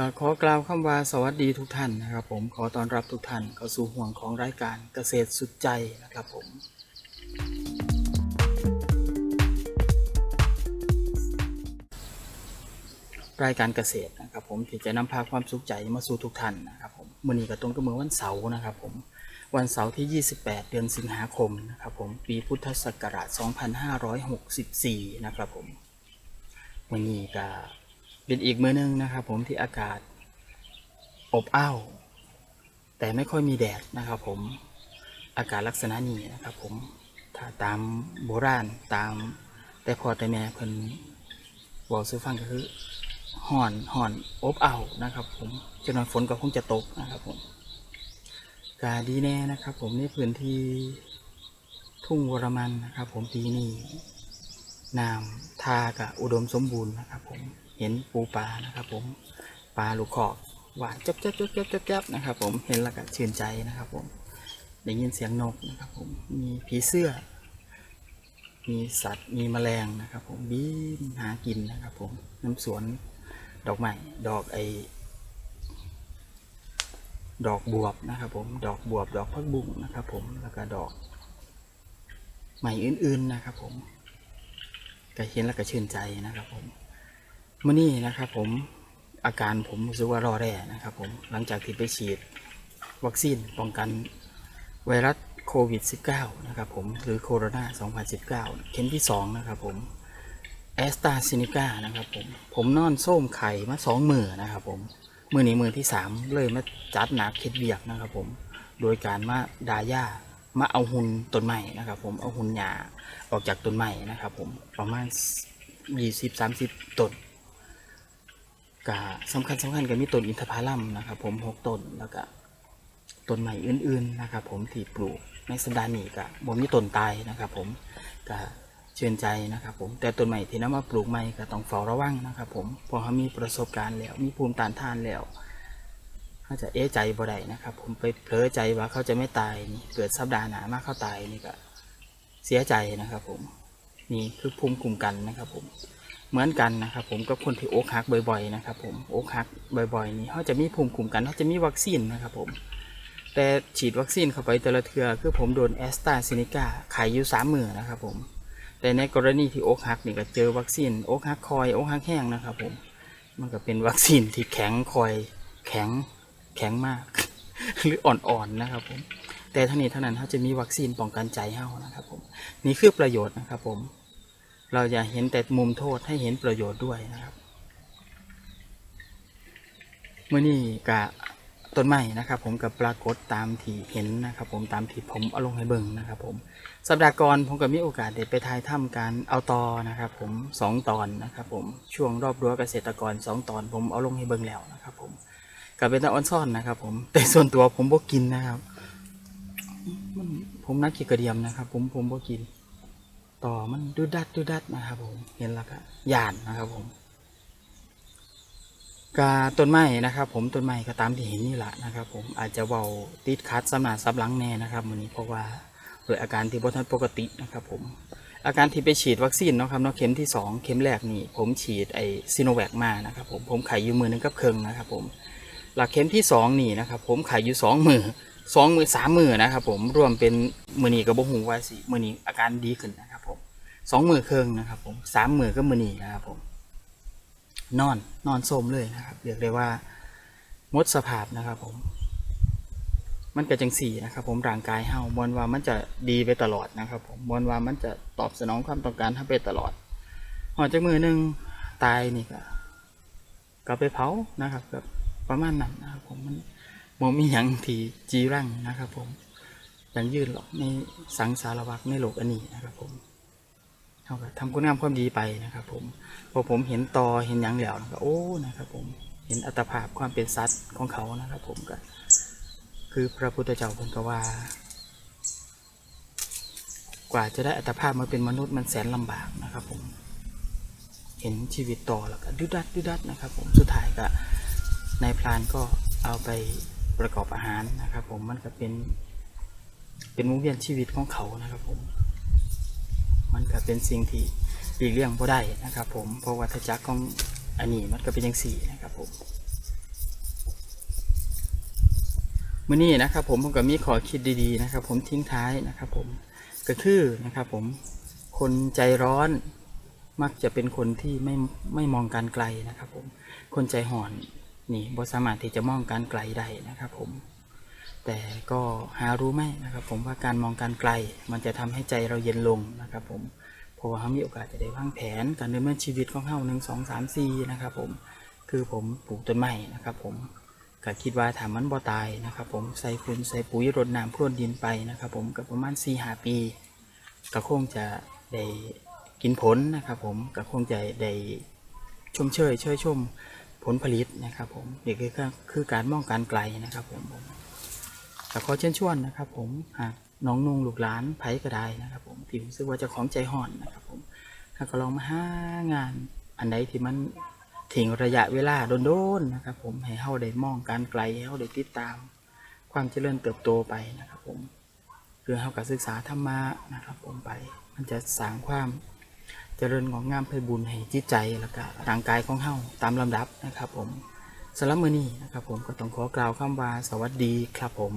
ก็ขอกล่าวคำว่าสวัสดีทุกท่านนะครับผมขอต้อนรับทุกท่านเข้าสู่ห่วงของรายการเกษตรสุดใจนะครับผมรายการเกษตรนะครับผมที่จะนำพาความสุขใจมาสู่ทุกท่านนะครับผมมื่อนี้ก็ตรงกับมือวันเสาร์นะครับผมวันเสาร์ที่ 28 เดือนสิงหาคมนะครับผมปีพุทธศักราช 2564 นะครับผมวันนี้ก็ เป็นอีกมื้อหนึงนะครับ ผมที่อากาศ อบอ้าวแต่ไม่ค่อยมีแดดนะครับ ผมอากาศลักษณะนี้นะครับ ผมถ้าตามโบราณตาม แต่พอแต่แม่เพิ่นบอกซื้อฟังก็คือห่อนห่อนอบอ้าวนะครับ ผมจะนอนฝนก็คงจะตกนะครับ ผมกาดีแน่นะครับ ผมในพื้นที่ทุ่งวรมันนะครับ ผมปีนี้น้ำทากะอุดมสมบูรณ์นะครับ ผม เห็นปูปลานะครับผมปลาลูกขอกหวานจับจับจับจับจับจับนะครับผมเห็นแล้วก็ชื่นใจนะครับผมได้ยินเสียงนกนะครับผมมีผีเสื้อ มีสัตว์มีแมลงนะครับ ผมบินหากินนะครับ ผมน้ำสวนดอกไม้ดอกไอดอกบวบนะครับ ผมดอกบวบดอกพักบุ้งนะครับ ผมแล้วก็ดอกใหม่อื่นๆนะครับ ผมก็เห็นแล้วก็ชื่นใจนะครับผม มื่อนี้นะครับผมอาการผมรู้สึกว่ารอแร่นะครับผมหลังจากที่ไปฉีดวัคซีนป้องกันไวรัสโควิด -19 นะครับผมหรือโคโรนา 2019 เข็มที่ 2 นะครับผมแอสตาซินิก้านะครับผมผมนอนส้มไข่มาสองมือนะครับผมมือนี้มือที่สามเลยมาจัดหนักเข็ดเบียกนะครับผมโดยการมาดาย่ามาเอาหุ่นต้นใหม่นะครับผมเอาหุ่นหญ้าออกจากต้นใหม่นะครับผมประมาณยี่สิบสามสิบต้น กะสำคัญสำคัญก็มีต้นอินทผลัมนะครับผมหกต้นแล้วก็ต้นใหม่อื่นๆนะครับผมที่ปลูกในสัปดาห์นี้ก็บ่มีต้นตายนะครับผมก็เชื่นใจนะครับผมแต่ต้นใหม่ที่นำมาปลูกใหม่ก็ต้องเฝ้าระวังนะครับผมพอเขามีประสบการณ์แล้วมีภูมิต้านทานแล้วเขาจะเอะใจบ่ได้นะครับ ผมไปเผลอใจว่าเขาจะไม่ตายนี่เกิดสัปดาห์หน้ามาเขาตายนี่ก็เสียใจนะครับผมนี่คือภูมิคุ้มกันนะครับผม เหมือนกันนะครับผมกับคนที่โอกหักบ่อยๆนะครับผมโอกหักบ่อยๆนี่เขาจะมีภูมิคุ้มกันเขาจะมีวัคซีนนะครับผมแต่ฉีดวัคซีนเข้าไปแต่ละเทือคือผมโดนแอสตราเซเนกาขายอยู่สามมือนะครับผมแต่ในกรณีที่โอกหักนี่ก็เจอวัคซีนโอกหักคอยโอกหักแห้งนะครับผมมันก็เป็นวัคซีนที่แข็งคอยแข็งแข็งมาก หรืออ่อนๆนะครับผมแต่ทั้งนี้เท่านั้นเขาจะมีวัคซีนป้องกันใจเฮานะครับผมนี่คือประโยชน์นะครับผม เราอย่าเห็นแต่มุมโทษให้เห็นประโยชน์ด้วยนะครับเมื่อนี้กะต้นไม้นะครับ ผมกับปรากฏตามที่เห็นนะครับ ผมตามที่ผมเอาลงให้เบิ่งนะครับ ผมสัปดาห์ก่อนผมก็มีโอกาสได้ไปถ่ายถ้ำการเอาตอนะครับ ผมสองตอนนะครับ ผมช่วงรอบรั้วเกษตรกรสองตอน ผมเอาลงให้เบิ่งแล้วนะครับ ผมกับเป็นตาออนซ่อนนะครับ ผมแต่ส่วนตัวผมบ่กินนะครับผมนักกีกระเดียมนะครับ ผมผมบ่กิน ต่อมันดูดัดดูดัดนะครับผมเห็นแล้วก็ย่านนะครับผมกาต้นไม้นะครับผมต้นไม้ก็ตามที่เห็นนี่แหละนะครับผมอาจจะเบาติดคัดสำนาซับหลังแน่นะครับวันนี้เพราะว่าโดอาการที่บ่ทันปกตินะครับผมอาการที่ไปฉีดวัคซีนนะครับเนาะเข็มที่ 2 เข็มแรกนี่ผมฉีดไอซีโนแวคมานะครับผมผมไข่อยู่มือหนึงกับเคิงนะครับผมหลักเข็มที่ 2 นี่นะครับผมไข่อยู่ 2 มือสองมือสามมือนะครับผมรวมเป็นมือนี้กับบ่หูว่าสิมือนี้อาการดีขึ้นนะครับ สองมือเคิงนะครับผมสามมือก็มือนี้นะครับผม นอนนอนโทมเลยนะครับเรียกได้ว่ามดสภาพนะครับผม มันก็จังสี่นะครับ ผมร่างกายเฮามวนว่ามันจะดีไปตลอดนะครับ ผมมวนว่ามันจะตอบสนองความต้องการทำไปตลอดหอจากมือหนึ่งตายนี่ก็ก็ไปเผานะครับก็ประมาณนั้นนะครับ ผมมันมมีอย่างที่จีรังนะครับ ผมยังยืนหรอกในสังสารวักในโลกอันนี้นะครับผม เขาก็ทำคุณงามความดีไปนะครับ ผมพอผมเห็นตอเห็นหยังแล้วนะครับโอ้นะครับ ผมเห็นอัตภาพความเป็นสัตว์ของเขานะครับ ผมก็คือพระพุทธเจ้าพิ่นก็ว่า กว่าจะได้อัตภาพมาเป็นมนุษย์มันแสนลำบากนะครับ ผม เห็นชีวิตต่อแล้วก็ดุดัดดุดัดนะครับ ผมสุดท้ายก็นายพรานก็เอาไปประกอบอาหารนะครับ ผมมันก็เป็นเป็นวงเวียนชีวิตของเขานะครับ ผม มันก็เป็นสิ่งที่ดีเรื่องบ่ได้นะครับผมเพราะวัฏจักรของอันนี้มันก็เป็นอย่างสี่นะครับผมเมื่อนี้นะครับผมผมก็มีขอคิดดีๆนะครับ ผมทิ้งท้ายนะครับ ผมก็คือนะครับผมคนใจร้อนมักจะเป็นคนที่ไม่ไม่มองการไกลนะครับ ผมคนใจห่อนนี่บ่สามารถที่จะมองการไกลได้นะครับ ผม แต่ก็หารู้ไหมนะครับ ผมว่าการมองการไกล มันจะทำให้ใจเราเย็นลงนะครับ ผมเพราะว่าเขามีโอกาสจะได้วางแผน การดำเนินชีวิตของเขาหนึ่งสองสามสี่นะครับ ผมคือผมปลูกต้นไม้นะครับ ผมก็คิดว่าถามมันบ่ตายนะครับ ผมใส่ฝุ่นใส่ปุ๋ยรดน้ำพรวนดินไปนะครับ ผมก็ประมาณ4หาปีก็คงจะได้กินผลนะครับผมก็คงจะได้ชมเชยเชยชมผลผลิตนะครับ ผมนี่คือคือการมองการไกลนะครับผม ก็ขอเชิญชวนนะครับผมหากน้องนุ่งลูกหลานไผก็ได้นะครับผมที่รู้สึกว่าจะของใจห่อนนะครับผมถ้าก็ลองมาหางานอันใดที่มันถึงระยะเวลาโดนๆนะครับผมให้เฮาได้มองการไกลให้เฮาได้ติดตาม ความเจริญเติบโตไปนะครับผมคือเฮากับศึกษาธรรมะนะครับผมไป มันจะสร้างความเจริญงอกงามไพบุญให้จิตใจแล้วก็ร่างกายของเฮาตามลำดับนะครับผมสำหรับมื้อนี้นะครับผมก็ต้องขอกล่าวคำว่าสวัสดีครับผม